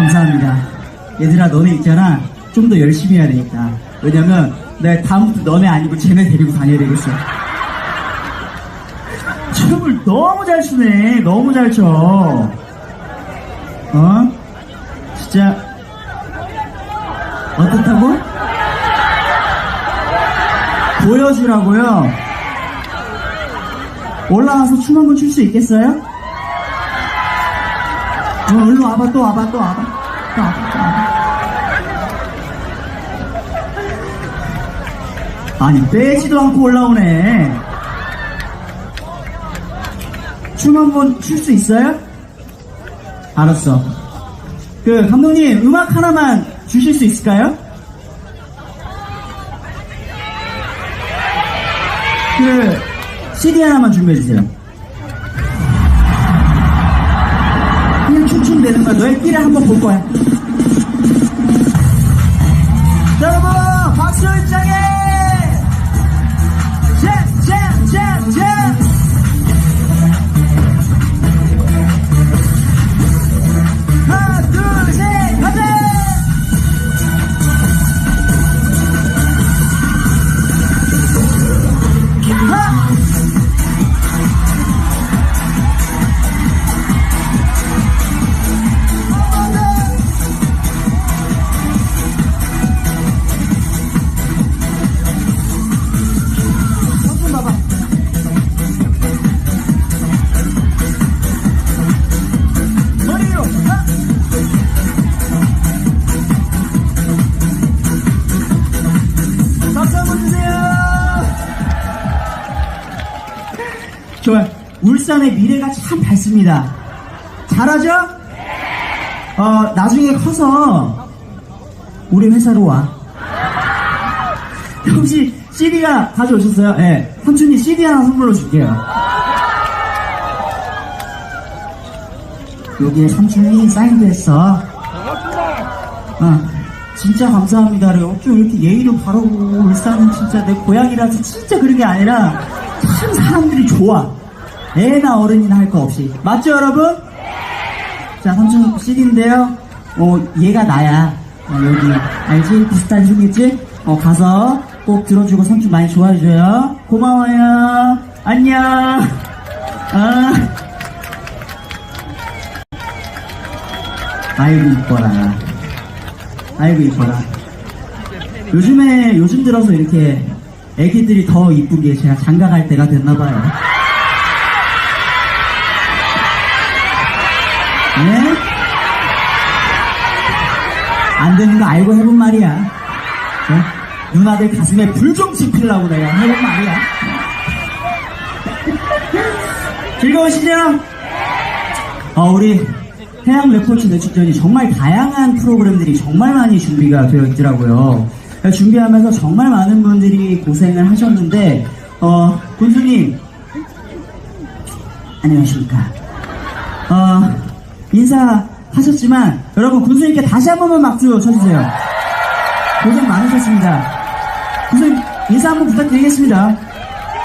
감사합니다. 얘들아, 너네 있잖아. 좀 더 열심히 해야 되겠다. 왜냐면, 내가 다음부터 너네 아니고 쟤네 데리고 다녀야 되겠어. 춤을 너무 잘 추네. 너무 잘 춰. 어? 진짜, 어떻다고? 보여주라고요? 올라와서 춤 한번 출 수 있겠어요? 어, 일로 와봐, 또 와봐, 또 와봐. 또 와봐, 또 와봐. 아니, 빼지도 않고 올라오네. 춤 한 번 출 수 있어요? 알았어. 그, 감독님, 음악 하나만 주실 수 있을까요? 그, CD 하나만 준비해주세요. 그냥 춤추면 되는 거야. 너의 끼를 한번 볼 거야. 좋아요. 울산의 미래가 참 밝습니다. 잘하죠? 어, 나중에 커서 우리 회사로 와. 혹시 CD가 가져오셨어요? 네. 삼촌이 CD 하나 선물로 줄게요. 여기에 삼촌이 사인도 했어. 어, 진짜 감사합니다. 그래요. 좀 이렇게 예의도 바르고 울산은 진짜 내 고향이라서 진짜 그런 게 아니라 참 사람들이 좋아. 애나 어른이나 할 거 없이. 맞죠, 여러분? 자, 삼촌 CD인데요. 어, 얘가 나야. 어, 여기. 알지? 비슷한 춤이지? 어, 가서 꼭 들어주고 삼촌 많이 좋아해줘요. 고마워요. 안녕. 아. 아이고, 이뻐라. 아이고, 이뻐라. 요즘에, 요즘 들어서 이렇게 애기들이 더 이쁜 게 제가 장가 갈 때가 됐나봐요. 네? 안 되는 거 알고 해본 말이야. 네? 누나들 가슴에 불 좀 지피려고 내가 해본 말이야. 즐거우시죠? 어, 우리 해양 레포츠 매출전이 정말 다양한 프로그램들이 정말 많이 준비가 되어 있더라고요. 준비하면서 정말 많은 분들이 고생을 하셨는데, 어, 군수님, 안녕하십니까. 어, 인사하셨지만, 여러분, 군수님께 다시 한 번만 박수 쳐주세요. 고생 많으셨습니다. 군수님, 인사 한번 부탁드리겠습니다.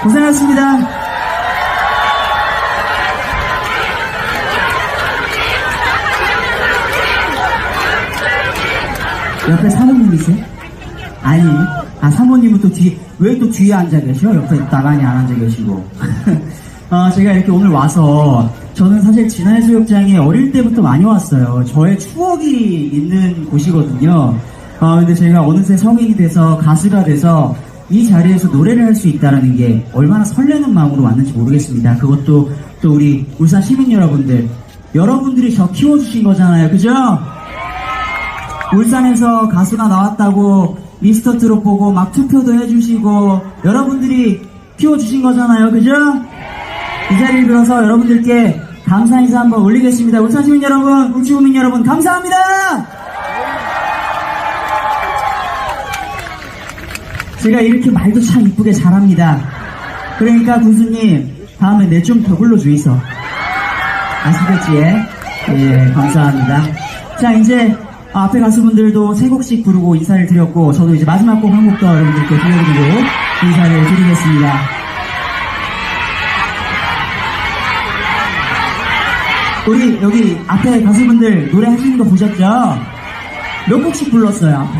고생하셨습니다. 옆에 사모님이세요? 아니, 아, 사모님은 또 뒤에, 왜 또 뒤에 앉아 계셔? 옆에 나란히 안 앉아 계시고. 어, 제가 이렇게 오늘 와서, 저는 사실 진해 수욕장에 어릴 때부터 많이 왔어요. 저의 추억이 있는 곳이거든요. 어, 근데 제가 어느새 성인이 돼서 가수가 돼서 이 자리에서 노래를 할 수 있다는 게 얼마나 설레는 마음으로 왔는지 모르겠습니다. 그것도 또 우리 울산 시민 여러분들, 여러분들이 저 키워주신 거잖아요. 그죠? 울산에서 가수가 나왔다고 미스터 트롯 보고 막 투표도 해주시고 여러분들이 키워주신 거잖아요. 그죠? 이 자리를 빌어서 여러분들께 감사 인사 한번 올리겠습니다. 울산 시민 여러분, 울주구민 여러분, 감사합니다! 제가 이렇게 말도 참 이쁘게 잘합니다. 그러니까 군수님, 다음에 내 좀 더 불러주이소. 아시겠지? 예, 감사합니다. 자, 이제 앞에 가수분들도 세 곡씩 부르고 인사를 드렸고, 저도 이제 마지막 곡 한 곡 더 여러분들께 들려드리고 인사를 드리겠습니다. 우리 여기 앞에 가수분들 노래 하시는 거 보셨죠? 몇 곡씩 불렀어요, 앞에.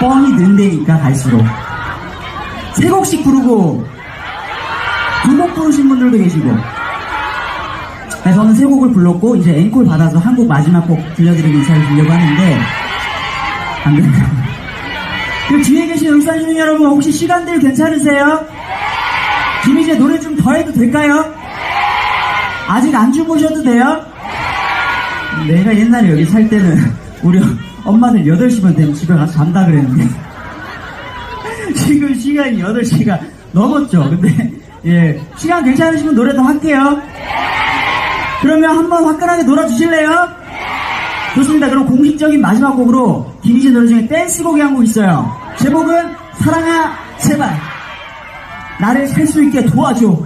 뻔히 는데니까 갈수록. 세 곡씩 부르고, 두 곡 부르신 분들도 계시고. 네, 저는 세 곡을 불렀고, 이제 앵콜 받아서 한 곡 마지막 곡 들려드리고 인사를 드리려고 하는데, 안 된다. 그 뒤에 계신 시민 여러분, 혹시 시간들 괜찮으세요? 김희재 노래 좀 더 해도 될까요? 아직 안 주무셔도 돼요? 내가 옛날에 여기 살 때는 우리 엄마들 8시만 되면 집에 가서 잔다 그랬는데 지금 시간이 8시가 넘었죠. 근데 예 시간 괜찮으시면 노래 더 할게요. 그러면 한번 화끈하게 놀아주실래요? 좋습니다. 그럼 공식적인 마지막 곡으로 김희재 노래 중에 댄스곡이 한 곡 있어요. 제목은 사랑아 제발 나를 살 수 있게 도와줘.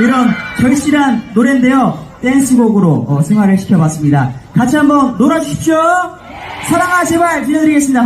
이런 절실한 노래인데요. 댄스곡으로 어, 승화를 시켜봤습니다. 같이 한번 놀아주십시오. 사랑아 제발 들려드리겠습니다.